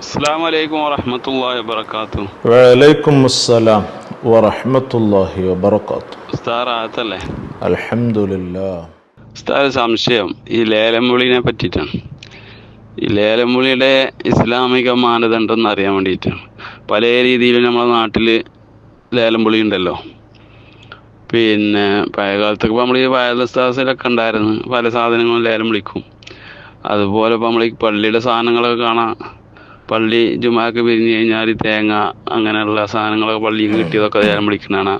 അസ്സാം വലൈക്കും വറഹമത്തല്ലാഹി വബർക്കാത്തു വലൈക്കും അസ്സലാം ഉസ്താദ് സംശയം. ഈ ലേലമൊഴിനെ പറ്റിയിട്ടാണ്. ഈ ലേലമൊഴിയുടെ ഇസ്ലാമിക മാനദണ്ഡം എന്ന് അറിയാൻ വേണ്ടിയിട്ടാണ്. പല രീതിയിലും നമ്മുടെ നാട്ടിൽ ലേലംവിളി ഉണ്ടല്ലോ. പിന്നെ പഴയ കാലത്തൊക്കെ ഇപ്പോൾ നമ്മൾ ഈ വയലസ്താസിലൊക്കെ ഉണ്ടായിരുന്നു. പല സാധനങ്ങളും ലേലം വിളിക്കും. അതുപോലെ ഇപ്പോൾ നമ്മൾ ഈ പള്ളിയുടെ സാധനങ്ങളൊക്കെ കാണാം പള്ളി ജുമാക്ക് പിരിഞ്ഞ് കഴിഞ്ഞാൽ തേങ്ങ അങ്ങനെയുള്ള സാധനങ്ങളൊക്കെ പള്ളിയിൽ കിട്ടിയതൊക്കെ ലേലം വിളിക്കുന്നതാണ്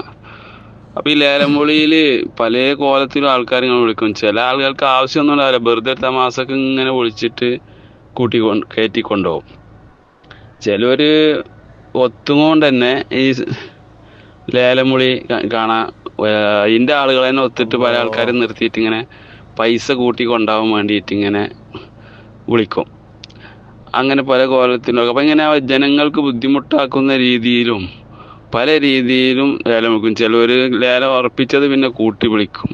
അപ്പോൾ ഈ ലേലം വിളിയിൽ പല കോലത്തിലും ആൾക്കാർ ഇങ്ങനെ വിളിക്കും. ചില ആളുകൾക്ക് ആവശ്യമൊന്നും ഉണ്ടാവില്ല വെറുതെ തമാസക്ക് ഇങ്ങനെ വിളിച്ചിട്ട് കൂട്ടി കൊണ്ട് കയറ്റി ചിലർ ഒത്തുകൊണ്ട് തന്നെ ഈ ലേലം വിളി കാണാൻ അതിന്റെ ആളുകളെ തന്നെ ഒത്തിട്ട് പല ആൾക്കാരും നിർത്തിയിട്ട് ഇങ്ങനെ പൈസ കൂട്ടി കൊണ്ടാവാൻ വേണ്ടിയിട്ട് ഇങ്ങനെ വിളിക്കും. അങ്ങനെ പല കോലത്തിലും അപ്പം ഇങ്ങനെ ജനങ്ങൾക്ക് ബുദ്ധിമുട്ടാക്കുന്ന രീതിയിലും പല രീതിയിലും ലേലം വെക്കും. ചിലവർ ലേലം ഉറപ്പിച്ചത് പിന്നെ കൂട്ടി വിളിക്കും.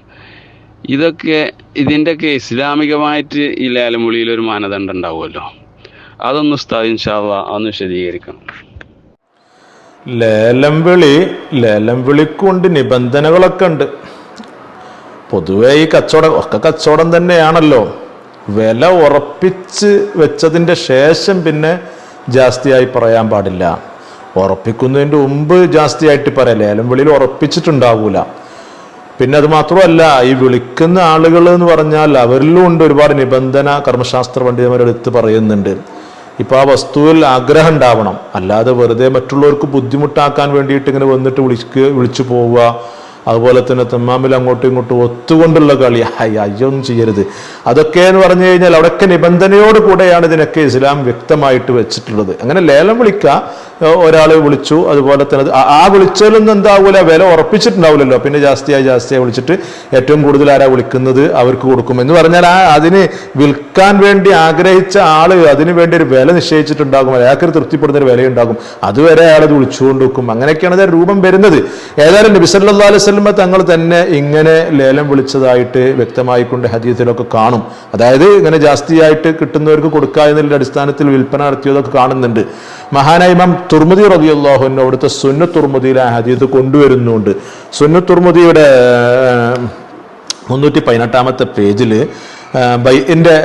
ഇതൊക്കെ ഇതിന്റെയൊക്കെ ഇസ്ലാമികമായിട്ട് ഈ ലേലം ഒരു മാനദണ്ഡം ഉണ്ടാവുമല്ലോ. അതൊന്ന് സ്ഥാപിച്ചാവുക ഒന്ന് വിശദീകരിക്കണം. ലേലം വിളി ലേലം വിളിക്കൊണ്ട് നിബന്ധനകളൊക്കെ ഉണ്ട്. പൊതുവേ ഈ കച്ചവടം ഒക്കെ കച്ചവടം തന്നെയാണല്ലോ. വില ഉറപ്പിച്ച് വെച്ചതിന്റെ ശേഷം പിന്നെ ജാസ്തിയായി പറയാൻ പാടില്ല. ഉറപ്പിക്കുന്നതിന്റെ മുമ്പ് ജാസ്തിയായിട്ട് പറയല്ലേ? ലേലം വിളിയിൽ ഉറപ്പിച്ചിട്ടുണ്ടാവൂല. പിന്നെ അത് മാത്രമല്ല ഈ വിളിക്കുന്ന ആളുകൾ എന്ന് പറഞ്ഞാൽ അവരിലും ഉണ്ട് ഒരുപാട് നിബന്ധന കർമ്മശാസ്ത്ര പണ്ഡിതന്മാരെടുത്ത് പറയുന്നുണ്ട്. ഇപ്പൊ ആ വസ്തുവിൽ ആഗ്രഹം ഉണ്ടാവണം. അല്ലാതെ വെറുതെ മറ്റുള്ളവർക്ക് ബുദ്ധിമുട്ടാക്കാൻ വേണ്ടിയിട്ട് ഇങ്ങനെ വന്നിട്ട് വിളിക്ക് വിളിച്ചു പോവുക അതുപോലെ തന്നെ തമ്മാമിൽ അങ്ങോട്ടും ഇങ്ങോട്ടും ഒത്തുകൊണ്ടുള്ള കളി. അയ്യൊന്നും ചെയ്യരുത്. അതൊക്കെ എന്ന് പറഞ്ഞു കഴിഞ്ഞാൽ അവിടെയൊക്കെ നിബന്ധനയോട് കൂടെയാണ് ഇതിനൊക്കെ ഇസ്ലാം വ്യക്തമായിട്ട് വെച്ചിട്ടുള്ളത്. അങ്ങനെ ലേലം വിളിക്കുക ഒരാൾ വിളിച്ചു. അതുപോലെ തന്നെ ആ- വിളിച്ചതിലൊന്നും എന്താവൂല. വില ഉറപ്പിച്ചിട്ടുണ്ടാവില്ലല്ലോ പിന്നെ ജാസ്തിയായി ജാസ്തിയായി വിളിച്ചിട്ട് ഏറ്റവും കൂടുതൽ ആരാ വിളിക്കുന്നത്? അവർക്ക് കൊടുക്കും. എന്ന് പറഞ്ഞാൽ ആ അതിന് വിൽക്കാൻ വേണ്ടി ആഗ്രഹിച്ച ആൾ അതിന് വേണ്ടി ഒരു വില നിശ്ചയിച്ചിട്ടുണ്ടാകും. അയാൾക്ക് തൃപ്തിപ്പെടുന്ന ഒരു വിലയുണ്ടാകും. അതുവരെ അയാളത് വിളിച്ചുകൊണ്ട് വെക്കും അങ്ങനെയൊക്കെയാണ് രൂപം വരുന്നത്. ഏതായാലും നബി സല്ലല്ലാഹു അലൈഹി വസല്ലമ തങ്ങൾ തന്നെ ഇങ്ങനെ ലേലം വിളിച്ചതായിട്ട് വ്യക്തമായിക്കൊണ്ട് ഹദീസിലൊക്കെ കാണും. അതായത് ഇങ്ങനെ ജാസ്തിയായിട്ട് കിട്ടുന്നവർക്ക് കൊടുക്കുക എന്നുള്ള അടിസ്ഥാനത്തിൽ വിൽപ്പന നടത്തിയതൊക്കെ കാണുന്നുണ്ട്. മഹാനായ ഇമാം തുർമുദി റബിയുള്ളാഹുവിന് അവിടുത്തെ സുന്ന തുർമുദിയിൽ ആ ഹദീസ് കൊണ്ടുവരുന്നുണ്ട്. സുന്ന തുർമുദിയുടെ മുന്നൂറ്റി പതിനെട്ടാമത്തെ പേജിൽ ബൈന്റെ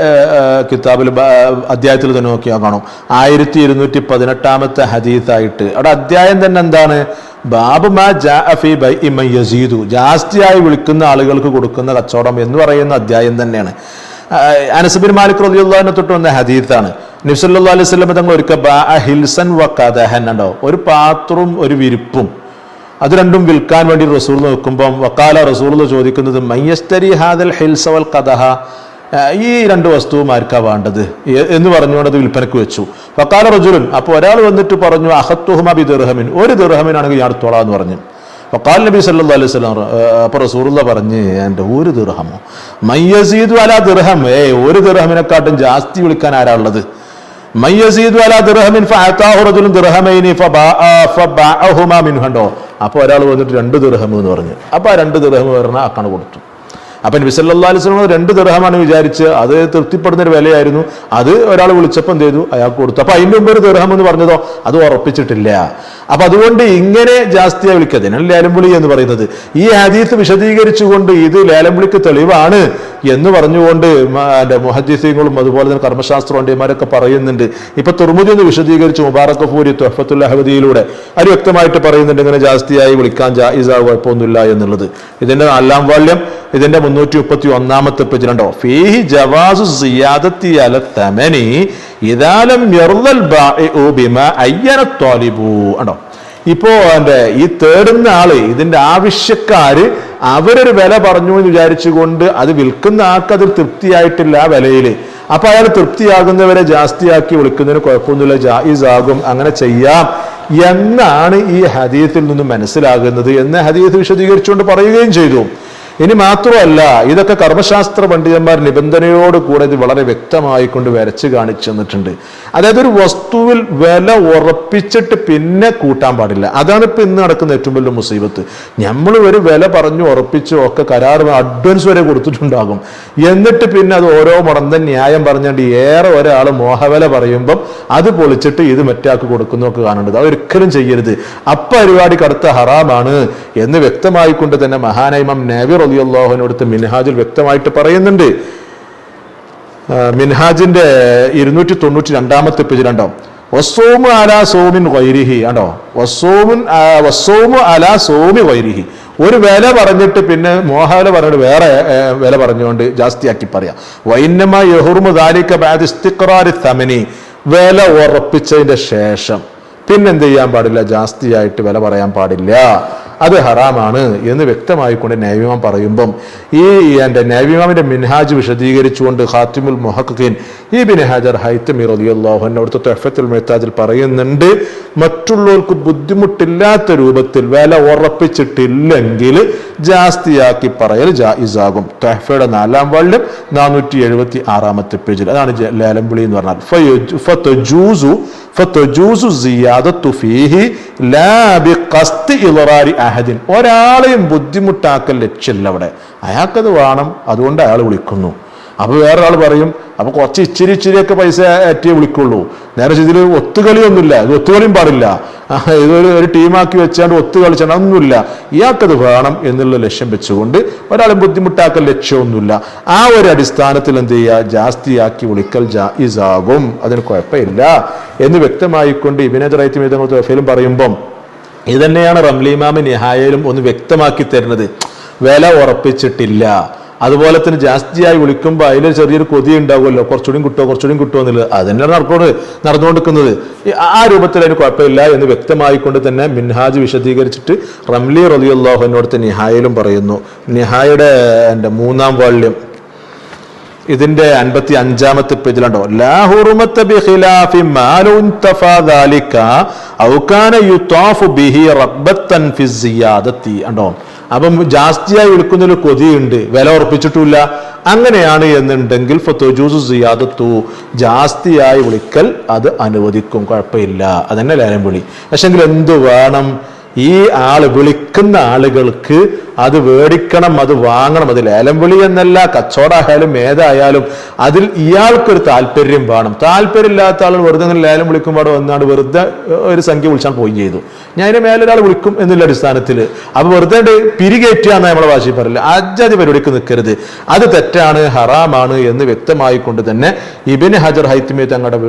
കിതാബിൽ ബ- അധ്യായത്തിൽ തന്നെ നോക്കിയാൽ കാണും. ആയിരത്തി ഇരുന്നൂറ്റി പതിനെട്ടാമത്തെ ഹദീസായിട്ട്. അവിടെ അധ്യായം തന്നെ എന്താണ്? ബാബു മാ ജാ ബൈ ഇമ യസീദു. ജാസ്തിയായി വിളിക്കുന്ന ആളുകൾക്ക് കൊടുക്കുന്ന കച്ചവടം എന്ന് പറയുന്ന അധ്യായം തന്നെയാണ്. അനസബിൻ മാലിക് റബിയുള്ളതിനെ തൊട്ട് വന്ന ഹദീത്താണ് നബ്സല്ലാ അലൈഹി സ്വലം തങ്ങൾ ഒരിക്കൽ ബാ ഹിൽസൻ വ ഉണ്ടോ ഒരു പാത്രവും ഒരു വിരിപ്പും. അത് രണ്ടും വിൽക്കാൻ വേണ്ടി റസൂൾ നോക്കുമ്പം വക്കാല റസൂൾ ചോദിക്കുന്നത് മയ്യസ്തരി ഹാദൽ ഹിൽസവൽ കഥഹ ഈ രണ്ട് വസ്തുവും ആർക്കാ വേണ്ടത്? എന്ന് പറഞ്ഞുകൊണ്ട് അത് വിൽപ്പനക്ക് വെച്ചു. വക്കാല റജുലുൻ അപ്പോൾ ഒരാൾ വന്നിട്ട് പറഞ്ഞു അഹത്തുഹുമ ബി ദിർഹമിൻ ഒരു ദിർഹമിനാണെങ്കിൽ ഞാൻ എടുത്തോളാം എന്ന് പറഞ്ഞു. വക്കാൽ നബി സല്ലല്ലാഹു അലൈഹി വസല്ലം അപ്പോൾ റസൂലുള്ള പറഞ്ഞ് എന്റെ ഒരു ദിർഹമോ? മയ്യസീദു അല ദിർഹം. ഏ ഒരു ദിർഹമിനെക്കാട്ടും ജാസ്തി വിളിക്കാൻ ആരാ ഉള്ളത്? മയ്യസീദു അല ഫഅതാഹു റജുലുൻ ഫബാഅഹുമാ മിൻഹു അപ്പോൾ ഒരാൾ വന്നിട്ട് രണ്ട് ദിർഹം എന്ന് പറഞ്ഞു. അപ്പോൾ ആ രണ്ട് ദിർഹം പറഞ്ഞാൽ ആക്കാണ് കൊടുത്തു. അപ്പം നബി സല്ലല്ലാഹു അലൈഹി രണ്ട് ദർഹമാണ് വിചാരിച്ച് അത് തൃപ്തിപ്പെടുന്ന ഒരു വിലയായിരുന്നു. അത് ഒരാൾ വിളിച്ചപ്പോൾ എന്ത് ചെയ്തു? അയാൾക്ക് കൊടുത്തു. അപ്പം അതിന്റെ മുമ്പ് ഒരു ദർഹം എന്ന് പറഞ്ഞതോ? അത് ഉറപ്പിച്ചിട്ടില്ല. അപ്പം അതുകൊണ്ട് ഇങ്ങനെ ജാസ്തിയായി വിളിക്കുക അതിനാണ് ലേലം വിളി എന്ന് പറയുന്നത്. ഈ ഹദീസ് വിശദീകരിച്ചുകൊണ്ട് ഇത് ലേലം വിളിക്ക് തെളിവാണ് എന്ന് പറഞ്ഞുകൊണ്ട് എന്റെ മുഹദ്ദീസീങ്ങളും അതുപോലെ തന്നെ കർമ്മശാസ്ത്ര പണ്ഡിതന്മാരൊക്കെ പറയുന്നുണ്ട്. ഇപ്പൊ തുർമുദി ഒന്ന് വിശദീകരിച്ചു മുബാറക് ഫൂരി തൊഹഫത്തുൽ അഹമ്മദിയിലൂടെ അത് വ്യക്തമായിട്ട് പറയുന്നുണ്ട് ഇങ്ങനെ ജാസ്തിയായി വിളിക്കാൻ ജായിസാ കുഴപ്പമൊന്നുമില്ല എന്നുള്ളത്. ഇതിന്റെ നാലാം വാല്യം ഇതിന്റെ മുപ്പത്തി ഒന്നാമത്തെ പേജിലുണ്ടോ ഫീഹി ജവാസു സിയാദത്തി അല തമനി ഉണ്ടോ ഇപ്പോ എന്റെ ഈ തേടുന്ന ആൾ ഇതിന്റെ ആവശ്യക്കാര് അവരൊരു വില പറഞ്ഞു എന്ന് വിചാരിച്ചുകൊണ്ട് അത് വിൽക്കുന്ന ആൾക്ക് അതിൽ തൃപ്തിയായിട്ടില്ല ആ വിലയിൽ അപ്പൊ അയാൾ തൃപ്തിയാകുന്നവരെ ജാസ്തിയാക്കി വിളിക്കുന്നതിന് കുഴപ്പമൊന്നുമില്ല ജായിസ് ആകും അങ്ങനെ ചെയ്യാം എന്നാണ് ഈ ഹദീത്തിൽ നിന്ന് മനസ്സിലാകുന്നത്. എന്ന് ഹദീത്ത് വിശദീകരിച്ചുകൊണ്ട് പറയുകയും ചെയ്തു. ഇനി മാത്രമല്ല ഇതൊക്കെ കർമ്മശാസ്ത്ര പണ്ഡിതന്മാർ നിബന്ധനയോട് കൂടെ ഇത് വളരെ വ്യക്തമായി കൊണ്ട് വരച്ച് കാണിച്ചു തന്നിട്ടുണ്ട്. അതായത് ഒരു വസ്തുവിൽ വില ഉറപ്പിച്ചിട്ട് പിന്നെ കൂട്ടാൻ പാടില്ല. അതാണ് ഇപ്പൊ ഇന്ന് നടക്കുന്ന ഏറ്റവും വലിയ മുസീബത്ത്. നമ്മൾ ഒരു വില പറഞ്ഞു ഉറപ്പിച്ചു ഒക്കെ കരാർ അഡ്വാൻസ് വരെ കൊടുത്തിട്ടുണ്ടാകും. എന്നിട്ട് പിന്നെ അത് ഓരോ മടന്ത ന്യായം പറഞ്ഞുകൊണ്ട് ഏറെ ഒരാൾ മോഹവില പറയുമ്പം അത് പൊളിച്ചിട്ട് ഇത് മറ്റാൾക്ക് കൊടുക്കുന്നൊക്കെ കാണേണ്ടത് അത് ഒരിക്കലും ചെയ്യരുത്. അപ്പ പരിപാടി കടുത്ത ഹറാമാണ് എന്ന് വ്യക്തമായിക്കൊണ്ട് തന്നെ മഹാനൈമം റലിയുള്ളാഹുവിനടുത്ത് മിൻഹാജിൽ വ്യക്തമായിട്ട് പറയുന്നുണ്ട്. മിൻഹാജിന്റെ ഇരുന്നൂറ്റി തൊണ്ണൂറ്റി രണ്ടാമത്തെ പേജിലുണ്ടോ വസ്സോമു അലാ സോമിൻ വൈരിഹി ആണോ വസ്സോമുൻ വസ്സോമു അലാ സോമി വൈരിഹി ഒരു വില പറഞ്ഞിട്ട് പിന്നെ മോഹവില പറഞ്ഞിട്ട് വേറെ വില പറഞ്ഞുകൊണ്ട് ജാസ്തിയാക്കി പറയാം. വൈന്നമ യഹുർമു ദാലിക്ക ബാദിസ്തിഖ്റാരി തമനി. വില ഉറപ്പിച്ചതിന്റെ ശേഷം. പിന്നെന്ത് ചെയ്യാൻ പാടില്ല? ജാസ്തിയായിട്ട് വില പറയാൻ പാടില്ല. അത് ഹറാമാണ് എന്ന് വ്യക്തമായിക്കൊണ്ട് നൈവിമാം പറയുമ്പം ഈ എന്റെ നൈവിമാമിന്റെ മിൻഹാജ് വിശദീകരിച്ചുകൊണ്ട് ഹാത്തിമുൽ മുഹഖീൻ ഈ ബിൻ ഹാജർ ഹൈത്തമി റളിയല്ലാഹു അവിടുത്തെ തെഫത്തുൽ മെഹ്താജിൽ പറയുന്നുണ്ട് മറ്റുള്ളവർക്ക് ബുദ്ധിമുട്ടില്ലാത്ത രൂപത്തിൽ വില ഉറപ്പിച്ചിട്ടില്ലെങ്കിൽ ജാസ്തിയാക്കി പറയൽ ജായിസാകും. തെഹഫയുടെ നാലാം വാളിലും നാനൂറ്റി എഴുപത്തി ആറാമത്തെ പേജിൽ അതാണ് ലേലംവിളി എന്ന് പറഞ്ഞാൽ. ഫതജൂസു ഫതജൂസു സിയാദത്തു ഫീഹി ലാ ബിഖസ്തി ഇളറാരി അഹദിൻ ഒരാളെയും ബുദ്ധിമുട്ടാക്കൽ ലക്ഷ്യമില്ല അവിടെ. അയാൾക്കത് വേണം അതുകൊണ്ട് അയാൾ വിളിക്കുന്നു. അപ്പൊ വേറൊരാൾ പറയും അപ്പോൾ കുറച്ച് ഇച്ചിരി ഇച്ചിരിയൊക്കെ പൈസ ഏറ്റിയേ വിളിക്കുള്ളൂ. നേരെ ഇതിൽ ഒത്തുകളിയൊന്നുമില്ല. ഇത് ഒത്തുകളിയും പാടില്ല. ഇതൊരു ഒരു ടീമാക്കി വെച്ചാണ്ട് ഒത്തു കളിച്ചാൽ ഒന്നുമില്ല ഇയാൾക്കത് വേണം എന്നുള്ള ലക്ഷ്യം വെച്ചുകൊണ്ട് ഒരാളെ ബുദ്ധിമുട്ടാക്കൽ ലക്ഷ്യമൊന്നുമില്ല. ആ ഒരു അടിസ്ഥാനത്തിൽ എന്ത് ചെയ്യുക? ജാസ്തിയാക്കി വിളിക്കൽ ജായിസാകും. അതിന് കുഴപ്പമില്ല. എന്ന് വ്യക്തമായിക്കൊണ്ട് ഇബിനത് റൈറ്റ് മീതങ്ങൾ തൊഫയിലും പറയുമ്പം ഇത് തന്നെയാണ് റംലിമാമി നിഹായയിലും ഒന്ന് വ്യക്തമാക്കി തരുന്നത്. വില ഉറപ്പിച്ചിട്ടില്ല. അതുപോലെ തന്നെ ജാസ്തിയായി വിളിക്കുമ്പോൾ അതിൽ ചെറിയൊരു കൊതി ഉണ്ടാവുമല്ലോ. കുറച്ചുകൂടി കിട്ടുമോ കുറച്ചുകൂടി കിട്ടുമോ എന്നുള്ളത്. അത് തന്നെയാണ് നടക്കൊണ്ട് നടന്നുകൊണ്ടിരിക്കുന്നത് ആ രൂപത്തിൽ അതിന് കുഴപ്പമില്ല എന്ന് വ്യക്തമായിക്കൊണ്ട് തന്നെ മിൻഹാജ് വിശദീകരിച്ചിട്ട് റംലി റലിയുള്ളാഹുവിനോട് നിഹായയിലും പറയുന്നു. നിഹായുടെ എന്റെ മൂന്നാം വാള്യം. ഇതിന്റെ അൻപത്തി അഞ്ചാമത്തെ പേജിലുണ്ടോ ഉണ്ടോ അപ്പം ജാസ്തിയായി വിൽക്കുന്നൊരു കൊതിയുണ്ട്. വില ഉറപ്പിച്ചിട്ടില്ല അങ്ങനെയാണ് എന്നുണ്ടെങ്കിൽ ജാസ്തിയായി വിളിക്കൽ അത് അനുവദിക്കും. കുഴപ്പമില്ല. അതന്നെ ലേലം വിളി. പക്ഷെങ്കിൽ എന്തു വേണം? ഈ ആൾ വിളിക്കുന്ന ആളുകൾക്ക് അത് വേടിക്കണം അത് വാങ്ങണം അത് ലേലം വിളി എന്നല്ല കച്ചവടമായാലും ഏതായാലും അതിൽ ഇയാൾക്കൊരു താല്പര്യം വേണം. താല്പര്യമില്ലാത്ത ആൾ വെറുതെ ഇങ്ങനെ ലേലം വിളിക്കുമ്പോൾ വന്നാണ് വെറുതെ ഒരു സംഖ്യ വിളിച്ചാൽ പോയി ചെയ്തു. ഞാൻ അതിന് മേലൊരാൾ വിളിക്കും എന്നുള്ള അടിസ്ഥാനത്തിൽ. അപ്പൊ വെറുതെ പിരികേറ്റുക എന്നാണ് നമ്മളെ ഭാഷയിൽ പറയില്ല അജാതി പരിപാടിക്ക് നിൽക്കരുത് അത് തെറ്റാണ് ഹറാമാണ് എന്ന് വ്യക്തമായി കൊണ്ട് തന്നെ ഇബിന് ഹജർ ഹൈത്തിമി തങ്ങളുടെ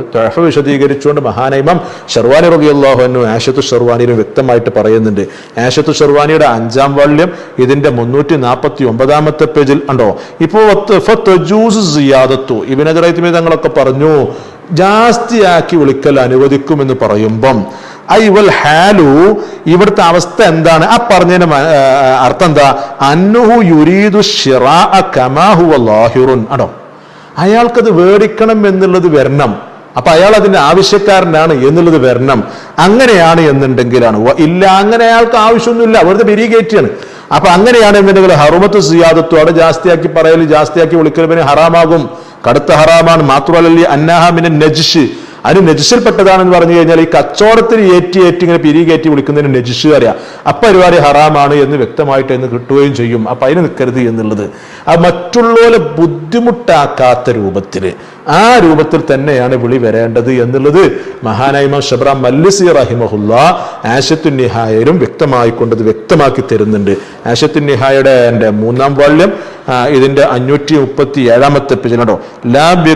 വിശദീകരിച്ചുകൊണ്ട് മഹാനൈമം ഷർവാനി റബിയുള്ളാഹുനു ആഷത്തു ഷെർവാനിയിലും വ്യക്തമായിട്ട് പറയുന്നുണ്ട്. ആഷത്തു ഷെർവാനിയുടെ അഞ്ചാം വാള്യം ഇതിന്റെ മുന്നൂറ്റി നാൽപ്പത്തി ഒമ്പതാമത്തെ പേജിൽ ഉണ്ടോ ഇപ്പോൾ ഹജർ ഹൈത്തിമി തങ്ങളൊക്കെ പറഞ്ഞു ജാസ്തിയാക്കി വിളിക്കൽ അനുവദിക്കുമെന്ന് പറയുമ്പം ഐ വൽ ഹാലു. ഇവിടുത്തെ അവസ്ഥ എന്താണ്? ആ പറഞ്ഞതിന് അർത്ഥം എന്താ? അന്നുഹു യുരീദു ഷിറാ കമാഹു ലാഹിറുൻ. ആണോ? അയാൾക്കത് വേടിക്കണം എന്നുള്ളത് വരണം. അപ്പൊ അയാൾ അതിന്റെ ആവശ്യക്കാരനാണ് എന്നുള്ളത് വരണം. അങ്ങനെയാണ് എന്നുണ്ടെങ്കിലാണ്. ഇല്ല അങ്ങനെ അയാൾക്ക് ആവശ്യമൊന്നുമില്ല. വെറുതെ പിരികേറ്റിയാണ്. അപ്പൊ അങ്ങനെയാണ് എന്നുണ്ടെങ്കിൽ ഹറുമത്ത് സിയാദത്തു അവിടെ ജാസ്തിയാക്കി പറയൽ ജാസ്തിയാക്കി വിളിക്കൽ പിന്നെ ഹറാമാകും. കടുത്ത ഹറാമാണ്. മാത്രമല്ല അന്നാഹാമിന്റെ നജിഷ്. അതിന് നജിഷിൽപ്പെട്ടതാണെന്ന് പറഞ്ഞു കഴിഞ്ഞാൽ ഈ കച്ചവടത്തിന് ഏറ്റി ഏറ്റി ഇങ്ങനെ പിരികേറ്റി വിളിക്കുന്നതിന് നെജിഷ് അറിയാം പരിപാടി ഹറാമാണ് എന്ന് വ്യക്തമായിട്ട് എന്ന് കിട്ടുകയും ചെയ്യും. അപ്പൊ അതിന് നിൽക്കരുത് എന്നുള്ളത്. ആ മറ്റുള്ളവരെ ബുദ്ധിമുട്ടാക്കാത്ത രൂപത്തിൽ ആ രൂപത്തിൽ തന്നെയാണ് വിളി വരേണ്ടത് എന്നുള്ളത് മഹാനായ്മ ഷബ്ര മല്ലിസി റഹിമഹുല്ല ആശത്തു നിഹായരും വ്യക്തമായിക്കൊണ്ടത് വ്യക്തമാക്കി തരുന്നുണ്ട്. ആശത്തു നിഹായുടെ എന്റെ മൂന്നാം വാള്യം ആ, ഇതിന്റെ അഞ്ഞൂറ്റി മുപ്പത്തി ഏഴാമത്തെ പേജിലുണ്ടോ ലാബി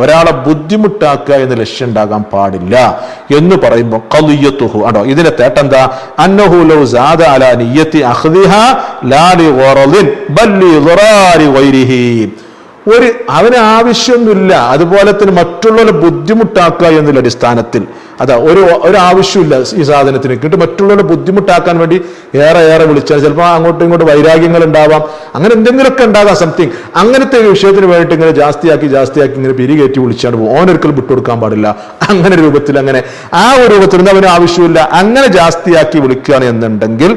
ഒരാളെ ബുദ്ധിമുട്ടാക്കുക എന്ന ലക്ഷ്യം ഉണ്ടാകാൻ പാടില്ല എന്ന് പറയുമ്പോൾ കലിയത്തുഹു ആണോ ഇതിന്റെ തേട്ടെന്താ അന്നഹു ലൗ സാദ അലാ നിയ്യത്തി അഖ്ദിഹ ലാ ലി ഗറളിൻ ബൽ ലി ളുറാരി ഒരു അവന് ആവശ്യമൊന്നുമില്ല. അതുപോലെ തന്നെ മറ്റുള്ളവരെ ബുദ്ധിമുട്ടാക്കുക എന്നുള്ള അടിസ്ഥാനത്തിൽ അതാ ഒരു ഒരു ആവശ്യമില്ല ഈ സാധനത്തിന്. കിട്ടും മറ്റുള്ളവരെ ബുദ്ധിമുട്ടാക്കാൻ വേണ്ടി ഏറെ ഏറെ വിളിച്ചാൽ ചിലപ്പോൾ അങ്ങോട്ടും ഇങ്ങോട്ടും വൈരാഗ്യങ്ങൾ ഉണ്ടാവാം അങ്ങനെ എന്തെങ്കിലുമൊക്കെ ഉണ്ടാകാം സംതിങ് അങ്ങനത്തെ ഒരു വിഷയത്തിന് വേണ്ടിയിട്ട് ഇങ്ങനെ ജാസ്തിയാക്കി ജാസ്തിയാക്കി ഇങ്ങനെ പിരികേറ്റി വിളിച്ചാണ് പോകും. വിട്ടു വിട്ടുകൊടുക്കാൻ പാടില്ല. അങ്ങനെ രൂപത്തിൽ അങ്ങനെ ആ ഒരു രൂപത്തിൽ നിന്ന് അവന് ആവശ്യമില്ല അങ്ങനെ ജാസ്തിയാക്കി വിളിക്കുകയാണ് എന്നുണ്ടെങ്കിൽ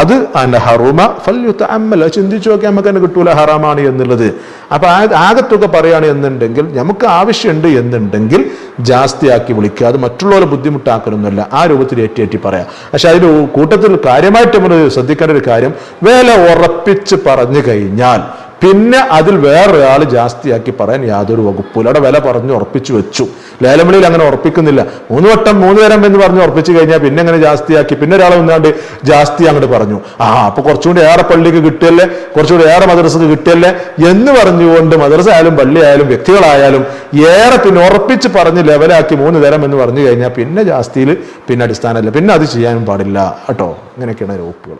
അത് അനഹറുമ ഹറുമ ഫല്യുത്ത അമ്മല ചിന്തിച്ചു നോക്കിയാൽ നമുക്ക് തന്നെ കിട്ടൂല ഹറാമാണ് എന്നുള്ളത്. അപ്പൊ ആ ആകത്തുക പറയുകയാണ് എന്നുണ്ടെങ്കിൽ നമുക്ക് ആവശ്യമുണ്ട് എന്നുണ്ടെങ്കിൽ ജാസ്തിയാക്കി വിളിക്കുക. അത് മറ്റുള്ളവരെ ബുദ്ധിമുട്ടാക്കണമെന്നല്ല ആ രൂപത്തിൽ ഏറ്റേറ്റി പറയാം. പക്ഷെ അതിൽ കൂട്ടത്തിൽ കാര്യമായിട്ട് നമ്മൾ ശ്രദ്ധിക്കേണ്ട ഒരു കാര്യം വേല ഉറപ്പിച്ച് പറഞ്ഞു കഴിഞ്ഞാൽ പിന്നെ അതിൽ വേറൊരാൾ ജാസ്തിയാക്കി പറയാൻ യാതൊരു വകുപ്പില്ല അവിടെ വില പറഞ്ഞ് ഉറപ്പിച്ചു വെച്ചു. ലേലമണിയിൽ അങ്ങനെ ഉറപ്പിക്കുന്നില്ല. മൂന്ന് വട്ടം മൂന്ന് തരം എന്ന് പറഞ്ഞ് ഉറപ്പിച്ചു കഴിഞ്ഞാൽ പിന്നെ അങ്ങനെ ജാസ്തിയാക്കി. പിന്നെ ഒരാൾ വന്നാണ്ട് ജാസ്തി അങ്ങോട്ട് പറഞ്ഞു. ആ അപ്പൊ കുറച്ചുകൂടി ഏറെ പള്ളിക്ക് കിട്ടിയല്ലേ? കുറച്ചുകൂടി ഏറെ മദ്രസക്ക് കിട്ടിയല്ലേ? എന്ന് പറഞ്ഞുകൊണ്ട് മദ്രസ ആയാലും പള്ളി ആയാലും വ്യക്തികളായാലും ഏറെ പിന്നെ ഉറപ്പിച്ച് പറഞ്ഞ് ലെവലാക്കി മൂന്ന് തരം എന്ന് പറഞ്ഞു കഴിഞ്ഞാൽ പിന്നെ ജാസ്തിയിൽ പിന്നെ അടിസ്ഥാനമില്ല. പിന്നെ അത് ചെയ്യാനും പാടില്ല. കേട്ടോ? ഇങ്ങനെയൊക്കെയാണ് വകുപ്പുകൾ.